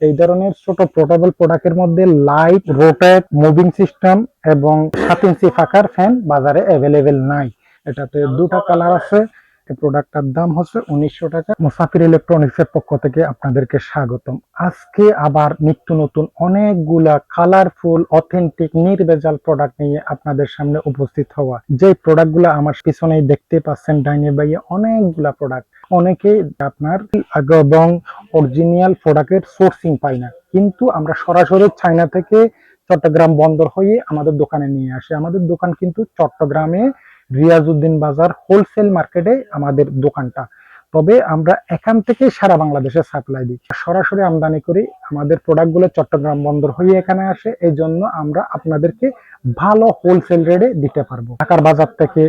এই ধরনের ছোট পোর্টেবল প্রোডাক্টের মধ্যে লাইট রোটেট মুভিং সিস্টেম এবং সাত ইঞ্চি ফাঁকার ফ্যান বাজারে অ্যাভেলেবেল নাই। এটাতে দুটা কালার আছে। এই প্রোডাক্টটার দাম হচ্ছে উনিশশো টাকা। মুসাফির ইলেকট্রনিক্স এর পক্ষ থেকে আপনাদেরকে স্বাগতম। আজকে আবার নিত্য নতুন অনেকগুলা কালারফুল অথেন্টিক নির্ভেজাল প্রোডাক্ট নিয়ে আপনাদের সামনে উপস্থিত হওয়া। যে প্রোডাক্টগুলো আমার পিছনেই দেখতে পাচ্ছেন ডাইনে বাইয়ে অনেকগুলা প্রোডাক্ট অনেকেই আপনার এবং অরিজিনাল প্রোডাক্টের সোর্সিং পাই না। কিন্তু আমরা সরাসরি চায়না থেকে চট্টগ্রাম বন্দর হয়ে আমাদের দোকানে নিয়ে আসি। আমাদের দোকান কিন্তু চট্টগ্রামে রিয়াজউদ্দিন বাজার হোলসেল মার্কেটে আমাদের দোকানটা। তবে আমরা এখান থেকে সারা বাংলাদেশে সাপ্লাই দিই। সরাসরি আমদানি করি, আমাদের প্রোডাক্টগুলো চট্টগ্রাম বন্দর হয়ে এখানে আসে, এই জন্য আমরা আপনাদেরকে ভালো হোলসেল রেটে দিতে পারব। ঢাকার বাজার থেকে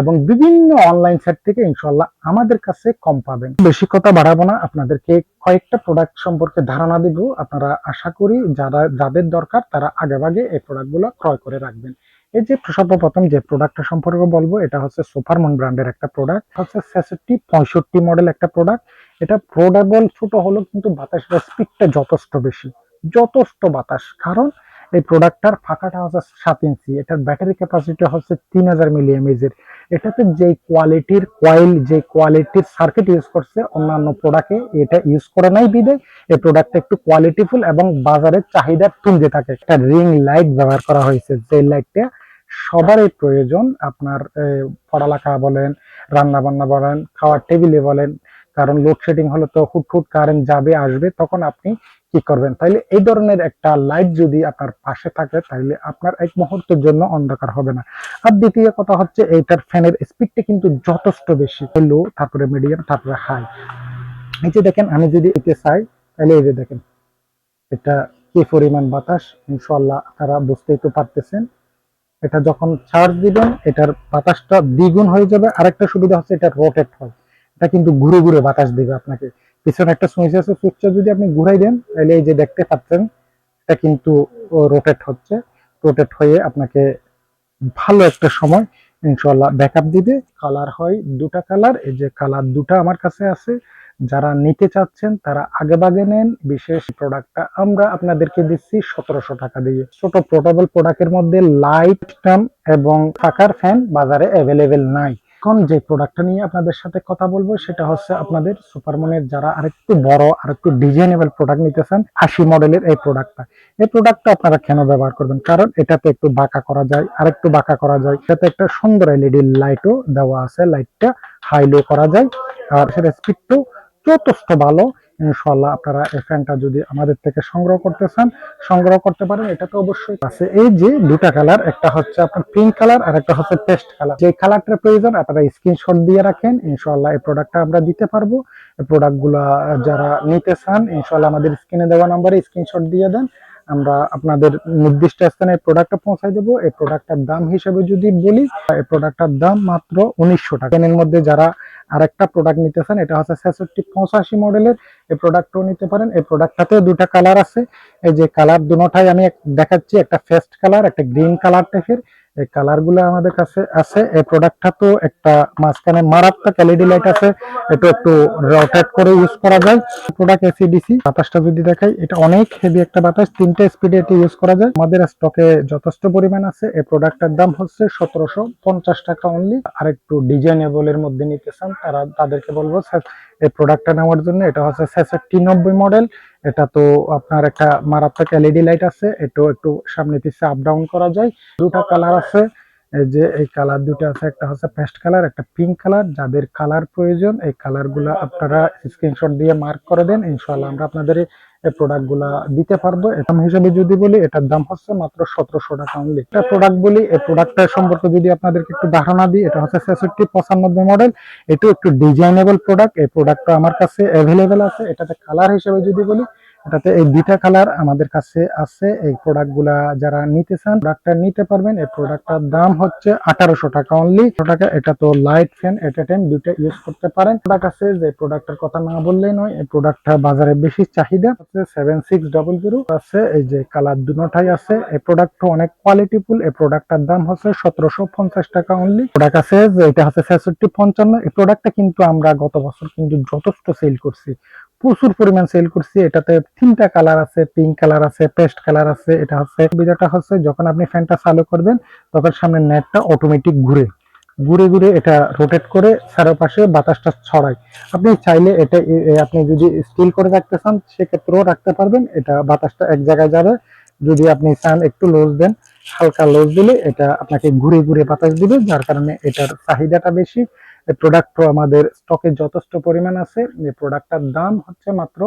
এবং বিভিন্ন অনলাইন সাইট থেকে ইনশাল্লাহ আমাদের কাছে কম পাবেন। বেশি কথা বাড়াবো না, আপনাদেরকে কয়েকটা প্রোডাক্ট সম্পর্কে ধারণা দিব। আপনারা আশা করি যারা, যাদের দরকার তারা আগেভাগে এই প্রোডাক্টগুলো ক্রয় করে রাখবেন। এই যে সর্বপ্রথম যে প্রোডাক্টটা সম্পর্কে বলব, এটা হচ্ছে সুপারমন ব্র্যান্ডের একটা প্রোডাক্ট হচ্ছে ছেষট্টি, পঁয়ষট্টি মডেল একটা প্রোডাক্ট এটা প্রোডাক্টবল ছোট হলো কিন্তু বাতাসের স্পিডটা যথেষ্ট বেশি, যথেষ্ট বাতাস, কারণ এই প্রোডাক্টটার ফাঁকাটা হচ্ছে সাত ইঞ্চি, এটার ব্যাটারি ক্যাপাসিটি হচ্ছে তিন হাজার মিলি এমএজের এটাতে যে কোয়ালিটির কয়েল যে কোয়ালিটির সার্কিট ইউজ করছে, অন্যান্য প্রোডাক্টে এটা ইউজ করে নাই বিদে এই প্রোডাক্টটা একটু কোয়ালিটিফুল এবং বাজারের চাহিদা তুলতে থাকে। একটা রিং লাইট ব্যবহার করা হয়েছে, যে লাইটটা সবারই প্রয়োজন আপনার পড়ালেখা বলেন রান্না বান্না বলেন, খাওয়ার টেবিলে বলেন, কারণ লোডশেডিং হলে তো হুট হুট কারেন্ট যাবে, আসবে, তখন আপনি কি করবেন? তাইলে এই ধরনের একটা লাইট যদি আপনার পাশে থাকে তাহলে আপনার এক মুহূর্তের জন্য অন্ধকার হবে না। আর দ্বিতীয় কথা হচ্ছে, এইটার ফ্যানের স্পিডটা কিন্তু যথেষ্ট বেশি। লো তারপরে মিডিয়াম তারপরে হাই এই যে দেখেন, আমি যদি এতে চাই তাহলে এই যে দেখেন, এটা কি পরিমাণ বাতাস? ইনশাল্লাহ আপনারা বুঝতেই তো পারতেছেন। এটা যখন চার্জ দিবেন, এটার বাতাসটা দ্বিগুণ হয়ে যাবে। আরেকটা সুবিধা হচ্ছে এটা রোটেট হয়। এটা কিন্তু ঘুরে ঘুরে বাতাস দিবে আপনাকে। পিছনে একটা সুইচ আছে সুইচটা যদি আপনি ঘুরাই দেন, তাহলে এই যে দেখতে পাচ্ছেন, এটা কিন্তু রোটেট হচ্ছে। রোটেট হয়ে আপনাকে ভালো একটা সময় ইনশাল্লাহ ব্যাকআপ দিবে। কালার হয় দুটা কালার এই যে কালার দুটা আমার কাছে আছে। যারা নিতে চাচ্ছেন, তারা আগে বাগে নেন। বিশেষ প্রোডাক্টটা আমরা আপনাদেরকে দিচ্ছি সতেরোশো টাকা দিয়ে। ছোট পোর্টেবল প্রোডাক্টের মধ্যে লাইট টার্ম এবং ফাঁকার ফ্যান বাজারে অ্যাভেলেবেল নাই। এখন যে প্রোডাক্টটা নিয়ে আপনাদের সাথে কথা বলব, সেটা হচ্ছে আপনাদের সুপারমনের যারা আরেকটু বড় আর একটু ডিজাইনেবল প্রোডাক্ট নিতে চান আশি মডেলের এই প্রোডাক্টটা এই প্রোডাক্টটা আপনারা কেন ব্যবহার করবেন? কারণ এটাতে একটু বাঁকা করা যায়, আরেকটু বাঁকা করা যায়। সেটাতে একটা সুন্দর এলইডি লাইটও দেওয়া আছে লাইটটা হাইলো করা যায়। আর সেটা স্পিডটাও যথেষ্ট ভালো। ইনশাল্লাহ আপনারা এই ফ্যানটা যদি আমাদের থেকে সংগ্রহ করতে চান, সংগ্রহ করতে পারেন, এটা তো অবশ্যই আছে। এই যে দুটা কালার, একটা হচ্ছে আপনার পিঙ্ক কালার আর একটা হচ্ছে পেস্ট কালার। যে কালারটার প্রয়োজন, আপনারা স্ক্রিনশট দিয়ে রাখেন ইনশাল্লাহ এই প্রোডাক্টটা আমরা দিতে পারব। এই প্রোডাক্টগুলা যারা নিতে চান ইনশাল্লাহ আমাদের স্ক্রিনে দেওয়া নাম্বারে স্ক্রিনশট দিয়ে দেন। আমরা আপনাদের নির্দিষ্ট স্থানে প্রোডাক্টটা পৌঁছায় দেবো। এই প্রোডাক্টটার দাম হিসেবে যদি বলি, এই প্রোডাক্টটার দাম মাত্র উনিশশো টাকা। এর মধ্যে যারা আরেকটা প্রোডাক্ট নিতে চান, এটা হচ্ছে ছেষট্টি পঁচাশি মডেলের এই প্রোডাক্টও নিতে পারেন। এই প্রোডাক্টটাতেও দুটা কালার আছে। এই যে কালার দুটাই আমি দেখাচ্ছি, একটা ফেস্ট কালার একটা গ্রিন কালার টাইপের এই কালারগুলো আমাদের কাছে আছে। এই প্রোডাক্টটা তো একটা মাঝখানে মারাত্মক এলইডি লাইট আছে। এটা একটু রোটেট করে ইউজ করা যায়। প্রোডাক্ট এসিডিসি বাতাসটা যদি দেখাই, এটা অনেক হেভি একটা বাতাস। তিনটে স্পিডে এটা ইউজ করা যায়। আমাদের স্টকে যথেষ্ট পরিমাণ আছে। এই প্রোডাক্টটার দাম হচ্ছে সতেরোশো পঞ্চাশ টাকা অনলি আর একটু ডিজাইনেবল এর মধ্যে নিতে চান, তারা তাদেরকে বলব এই প্রোডাক্টটা নেওয়ার জন্য, এটা হচ্ছে ছেষট্টি নব্বই মডেল এটা তো আপনার একটা মারাত্মক এলইডি লাইট আছে, এটাও একটু সামনে পিছিয়ে আপ ডাউন করা যায়। দুটা কালার আছে। যে এই কালার দুটো আছে, একটা হচ্ছে পেস্ট কালার একটা পিঙ্ক কালার যাদের কালার প্রয়োজন, এই কালারগুলা আপনারা স্ক্রিনশট দিয়ে মার্ক করে দেন। ইনশাল্লাহ আমরা আপনাদের এই প্রোডাক্টগুলো দিতে পারব। দাম হিসেবে যদি বলি, এটার দাম হচ্ছে মাত্র সতেরোশো টাকা অনলি একটা প্রোডাক্ট বলি, এই প্রোডাক্টটা সম্পর্কে যদি আপনাদেরকে একটু ধারণা দিই, এটা হচ্ছে ছেষট্টি পঁচানব্বই মডেল এটাও একটু ডিজাইনেবল প্রোডাক্ট এই প্রোডাক্টটা আমার কাছে অ্যাভেলেবেল আছে। এটাতে কালার হিসেবে যদি বলি এটাতে এই দুইটা কালার আমাদের কাছে আছে। এই প্রোডাক্টগুলা যারা নিতে চান প্রোডাক্টটা নিতে পারবেন। এই প্রোডাক্টটার দাম হচ্ছে আঠারোশো টাকা অনলি টাকা এটা তো light fan at a time দুইটা ইউজ করতে পারেন। প্রোডাক্ট আছে যে প্রোডাক্টের কথা না বললেই নয়, এই প্রোডাক্টটা বাজারে বেশি চাহিদা হচ্ছে সেভেন সিক্স ডবল জিরো আছে, এই যে কালার দুটাই আছে। এই প্রোডাক্টটা অনেক কোয়ালিটিফুল এই প্রোডাক্টটার দাম হচ্ছে সতেরোশো পঞ্চাশ টাকা অনলি প্রোডাক্ট আছে যে এটা হচ্ছে ছেষট্টি পঞ্চান্ন। এই প্রোডাক্টটা কিন্তু আমরা গত বছর কিন্তু যথেষ্ট সেল করছি। প্রচুর পরিমাণ সেল করছি। এটাতে তিনটা কালার আছে পিঙ্ক কালার আছে পেস্ট কালার আছে, এটা হচ্ছে সুবিধাটা হচ্ছে যখন আপনি ফ্যানটা চালু করবেন, তখন সামনে নেটটা অটোমেটিক ঘুরে। ঘুরে ঘুরে এটা রোটেট করে চারপাশে বাতাসটা ছড়ায়। আপনি চাইলে এটা আপনি যদি স্টিল করে রাখতে চান, সেক্ষেত্রেও রাখতে পারবেন। এটা বাতাসটা এক জায়গায় যাবে। যদি আপনি চান একটু লোজ দেন, হালকা লোজ দিলে এটা আপনাকে ঘুরে ঘুরে বাতাস দিবে, যার কারণে এটার চাহিদাটা বেশি। প্রোডাক্ট আমাদের স্টকে যথেষ্ট পরিমাণ আছে। এই প্রোডাক্টটার দাম হচ্ছে মাত্র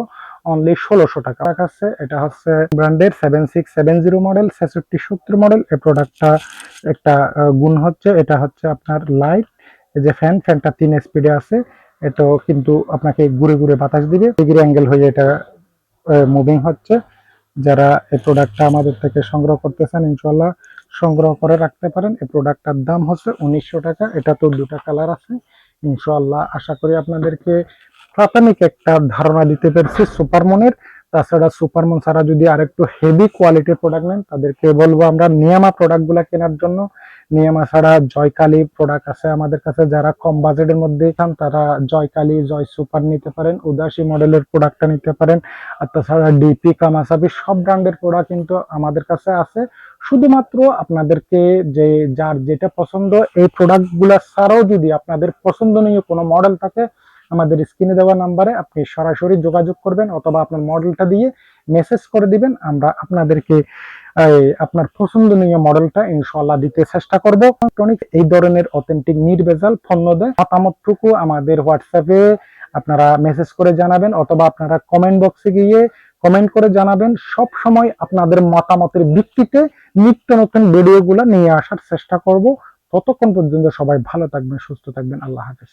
অনলি ষোলোশো টাকা। কাছে এটা হচ্ছে ব্র্যান্ডের seven six seven zero model ছেষট্টি সত্তর মডেল এই প্রোডাক্টটা একটা গুণ হচ্ছে, এটা হচ্ছে আপনার লাইট যে ফ্যান ফ্যানটা তিন স্পিডে আছে, এটাও কিন্তু আপনাকে ঘুরে ঘুরে বাতাস দিবে। ডিগ্রি অ্যাঙ্গেল হয়ে এটা মুভিং হচ্ছে। যারা এই প্রোডাক্টটা আমাদের থেকে সংগ্রহ করতেছেন ইনশাল্লাহ সংগ্রহ করে রাখতে পারেন। এই প্রোডাক্টটার দাম হচ্ছে উনিশশো টাকা। এটা তো দুটা কালার আছে। ইনশাল্লাহ আশা করি আপনাদেরকে প্রাথমিক একটা ধারণা দিতে পেরেছি সুপারমনের। তাছাড়া সুপারমন ছাড়া যদি আরেকটু হেভি কোয়ালিটির প্রোডাক্ট নেন, তাদেরকে বলব আমরা নিয়ামা প্রোডাক্টগুলো কেনার জন্য। নিয়ামা ছাড়া জয়কালী প্রোডাক্ট আছে আমাদের কাছে। যারা কম বাজেটের মধ্যে চান, তারা জয়কালী, জয় সুপার নিতে পারেন, উদাসী মডেলের প্রোডাক্টটা নিতে পারেন। আর তাছাড়া ডিপি কামাসাবি সব ব্র্যান্ডের প্রোডাক্ট কিন্তু আমাদের কাছে আছে। শুধুমাত্র আপনাদেরকে যে, যার যেটা পছন্দ, এই প্রোডাক্টগুলো ছাড়াও যদি আপনাদের পছন্দনীয় কোনো মডেল থাকে, আমাদের স্ক্রিনে দেওয়া নাম্বারে আপনি সরাসরি যোগাযোগ করবেন অথবা আপনার মডেলটা দিয়ে মেসেজ করে দিবেন, আমরা আপনাদেরকে আপনার পছন্দনীয় মডেলটা ইনশাল্লাহ দিতে চেষ্টা করব। ইলেকট্রনিক এই ধরনের অথেন্টিক নির্ভেজাল পণ্য দেয়। মতামতটুকু আমাদের হোয়াটসঅ্যাপে আপনারা মেসেজ করে জানাবেন অথবা আপনারা কমেন্ট বক্সে গিয়ে কমেন্ট করে জানাবেন। সব সময় আপনাদের মতামতের ভিত্তিতে নিত্য নতুন ভিডিওগুলো নিয়ে আসার চেষ্টা করব। ততক্ষণ পর্যন্ত সবাই ভালো থাকবেন, সুস্থ থাকবেন। আল্লাহ হাফেজ।